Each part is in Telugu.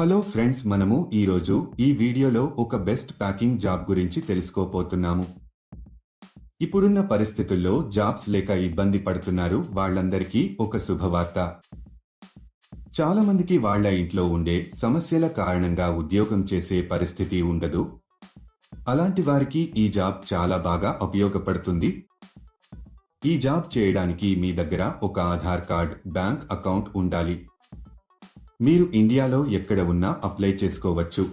హలో ఫ్రెండ్స్ మనము ఈరోజు ఈ వీడియోలో ఒక బెస్ట్ ప్యాకింగ్ జాబ్ గురించి తెలుసుకోపోతున్నాము ఇప్పుడున్న పరిస్థితుల్లో జాబ్స్ లేక ఇబ్బంది పడుతున్నారు వాళ్ళందరికీ ఒక శుభవార్త. చాలా మందికి వాళ్ళ ఇంట్లో ఉండే సమస్యల కారణంగా ఉద్యోగం చేసే పరిస్థితి ఉండదు. అలాంటి వారికి ఈ జాబ్ చాలా బాగా ఉపయోగపడుతుంది. ఈ జాబ్ చేయడానికి మీ దగ్గర ఒక ఆధార్ కార్డ్ బ్యాంక్ అకౌంట్ ఉండాలి. మీరు ఇండియాలో ఎక్కడ ఉన్నా అప్లై చేసుకోవచ్చు.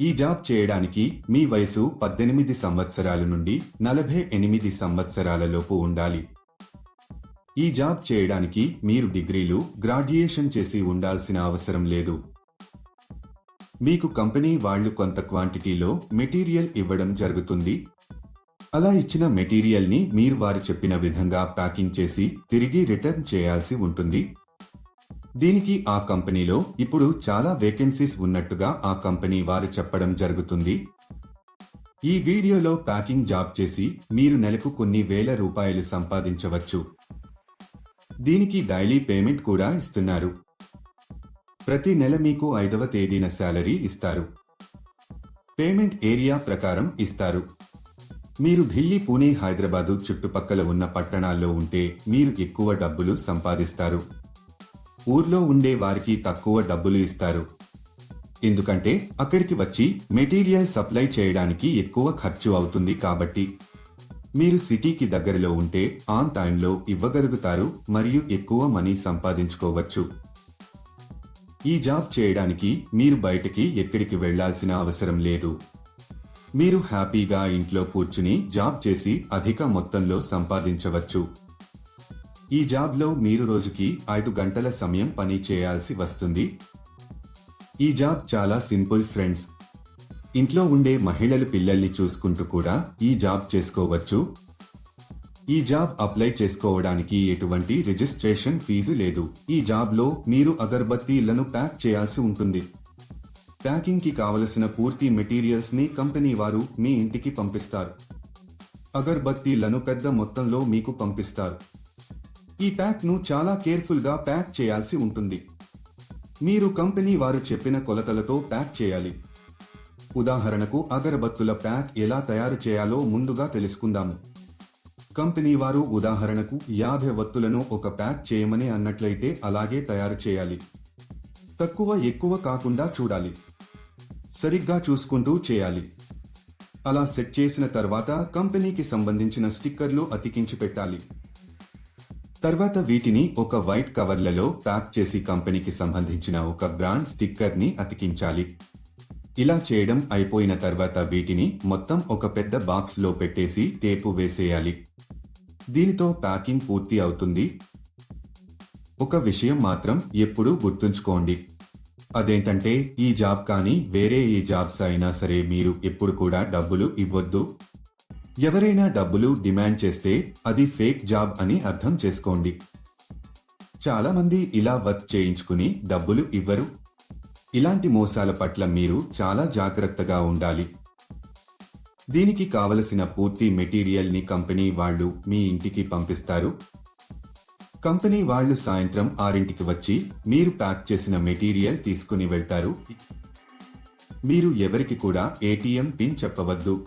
ఈ జాబ్ చేయడానికి మీ వయసు పద్దెనిమిది సంవత్సరాల నుండి నలభై ఎనిమిది సంవత్సరాలలోపు ఉండాలి. ఈ జాబ్ చేయడానికి మీరు డిగ్రీలు గ్రాడ్యుయేషన్ చేసి ఉండాల్సిన అవసరం లేదు. మీకు కంపెనీ వాళ్ళు కొంత క్వాంటిటీలో మెటీరియల్ ఇవ్వడం జరుగుతుంది. అలా ఇచ్చిన మెటీరియల్ని మీరు వారు చెప్పిన విధంగా ప్యాకింగ్ చేసి తిరిగి రిటర్న్ చేయాల్సి ఉంటుంది. దీనికి ఆ కంపెనీలో ఇప్పుడు చాలా వేకెన్సీస్ ఉన్నట్టుగా ఆ కంపెనీ వారు చెప్పడం జరుగుతుంది. ఈ వీడియోలో ప్యాకింగ్ జాబ్ చేసి మీరు నెలకు కొన్ని వేల రూపాయలు సంపాదించవచ్చు. దీనికి డైలీ పేమెంట్ కూడా ఇస్తున్నారు. ప్రతి నెల మీకు ఐదవ తేదీన శాలరీ ఇస్తారు. పేమెంట్ ఏరియా ప్రకారం ఇస్తారు. మీరు ఢిల్లీ పూణే హైదరాబాదు చుట్టుపక్కల ఉన్న పట్టణాల్లో ఉంటే మీరు ఎక్కువ డబ్బులు సంపాదిస్తారు. ఊర్లో ఉండే వారికి తక్కువ డబ్బులు ఇస్తారు. ఎందుకంటే అక్కడికి వచ్చి మెటీరియల్ సప్లై చేయడానికి ఎక్కువ ఖర్చు అవుతుంది కాబట్టి. మీరు సిటీకి దగ్గరలో ఉంటే ఆన్ టైంలో ఇవ్వగలుగుతారు మరియు ఎక్కువ మనీ సంపాదించుకోవచ్చు. ఈ జాబ్ చేయడానికి మీరు బయటకి ఎక్కడికి వెళ్ళాల్సిన అవసరం లేదు. మీరు హ్యాపీగా ఇంట్లో కూర్చుని జాబ్ చేసి అధిక మొత్తంలో సంపాదించవచ్చు. ఈ జాబ్లో మీరు రోజుకి ఐదు గంటల సమయం పని చేయాల్సి వస్తుంది. ఈ జాబ్ చాలా సింపుల్ ఫ్రెండ్స్. ఇంట్లో ఉండే మహిళలు పిల్లల్ని చూసుకుంటూ కూడా ఈ జాబ్ చేసుకోవచ్చు. ఈ జాబ్ అప్లై చేసుకోవడానికి ఎటువంటి రిజిస్ట్రేషన్ ఫీజు లేదు. ఈ జాబ్లో మీరు అగర్బత్తీలను ప్యాక్ చేయాల్సి ఉంటుంది. ప్యాకింగ్కి కావలసిన పూర్తి మెటీరియల్స్ని కంపెనీ వారు మీ ఇంటికి పంపిస్తారు. అగర్బత్తీలను పెద్ద మొత్తంలో మీకు పంపిస్తారు. ఈ ప్యాక్ను చాలా కేర్ఫుల్గా ప్యాక్ చేయాల్సి ఉంటుంది. మీరు కంపెనీ వారు చెప్పిన కొలతలతో ప్యాక్ చేయాలి. ఉదాహరణకు అగరబత్తుల ప్యాక్ ఎలా తయారు చేయాలో ముందుగా తెలుసుకుందాము. కంపెనీ వారు ఉదాహరణకు యాభై వత్తులను ఒక ప్యాక్ చేయమని అన్నట్లయితే అలాగే తయారు చేయాలి. తక్కువ ఎక్కువ కాకుండా చూడాలి. సరిగ్గా చూసుకుంటూ చేయాలి. అలా సెట్ చేసిన తర్వాత కంపెనీకి సంబంధించిన స్టిక్కర్లు అతికించి పెట్టాలి. తర్వాత వీటిని ఒక వైట్ కవర్లలో ప్యాక్ చేసి కంపెనీకి సంబంధించిన ఒక బ్రాండ్ స్టిక్కర్ని అతికించాలి. ఇలా చేయడం అయిపోయిన తర్వాత వీటిని మొత్తం ఒక పెద్ద బాక్స్లో పెట్టేసి టేపు వేసేయాలి. దీనితో ప్యాకింగ్ పూర్తి అవుతుంది. ఒక విషయం మాత్రం ఎప్పుడూ గుర్తుంచుకోండి. అదేంటంటే ఈ జాబ్ కానీ వేరే ఏ జాబ్స్ అయినా సరే మీరు ఎప్పుడు కూడా డబ్బులు ఇవ్వద్దు. ఎవరైనా డబ్బులు డిమాండ్ చేస్తే అది ఫేక్ జాబ్ అని అర్థం చేసుకోండి. చాలా మంది ఇలా వర్క్ చేయించుకుని డబ్బులు ఇవ్వరు. ఇలాంటి మోసాల పట్ల మీరు చాలా జాగ్రత్తగా ఉండాలి. దీనికి కావలసిన పూర్తి మెటీరియల్ని కంపెనీ వాళ్ళు మీ ఇంటికి పంపిస్తారు. కంపెనీ వాళ్ళు సాయంత్రం ఆరింటికి వచ్చి మీరు ప్యాక్ చేసిన మెటీరియల్ తీసుకుని వెళ్తారు. మీరు ఎవరికి కూడా ఏటీఎం పిన్ చెప్పవద్దు.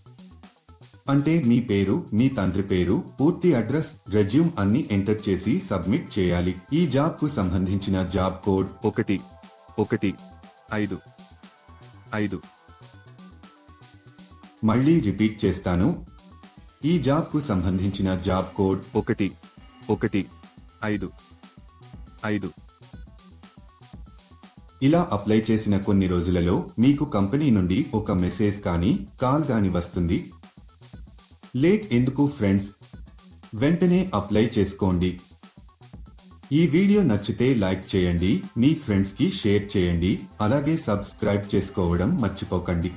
అంటే మీ పేరు మీ తండ్రి పేరు పూర్తి అడ్రస్ రెజ్యూమ్ అన్ని ఎంటర్ చేసి సబ్మిట్ చేయాలి. ఈ జాబ్కు సంబంధించిన జాబ్ కోడ్ ఒకటి ఒకటి ఐదు ఐదు. మళ్ళీ రిపీట్ చేస్తాను. ఈ జాబ్కు సంబంధించిన జాబ్ కోడ్ ఒకటి ఒకటి ఐదు ఐదు. ఇలా అప్లై చేసిన కొన్ని రోజులలో మీకు కంపెనీ నుండి ఒక మెసేజ్ కానీ కాల్ గాని వస్తుంది. లేట్ ఎందుకు ఫ్రెండ్స్? వెంటనే అప్లై చేసుకోండి. ఈ వీడియో నచ్చితే లైక్ చేయండి మీ ఫ్రెండ్స్కి షేర్ చేయండి అలాగే సబ్స్క్రైబ్ చేసుకోవడం మర్చిపోకండి.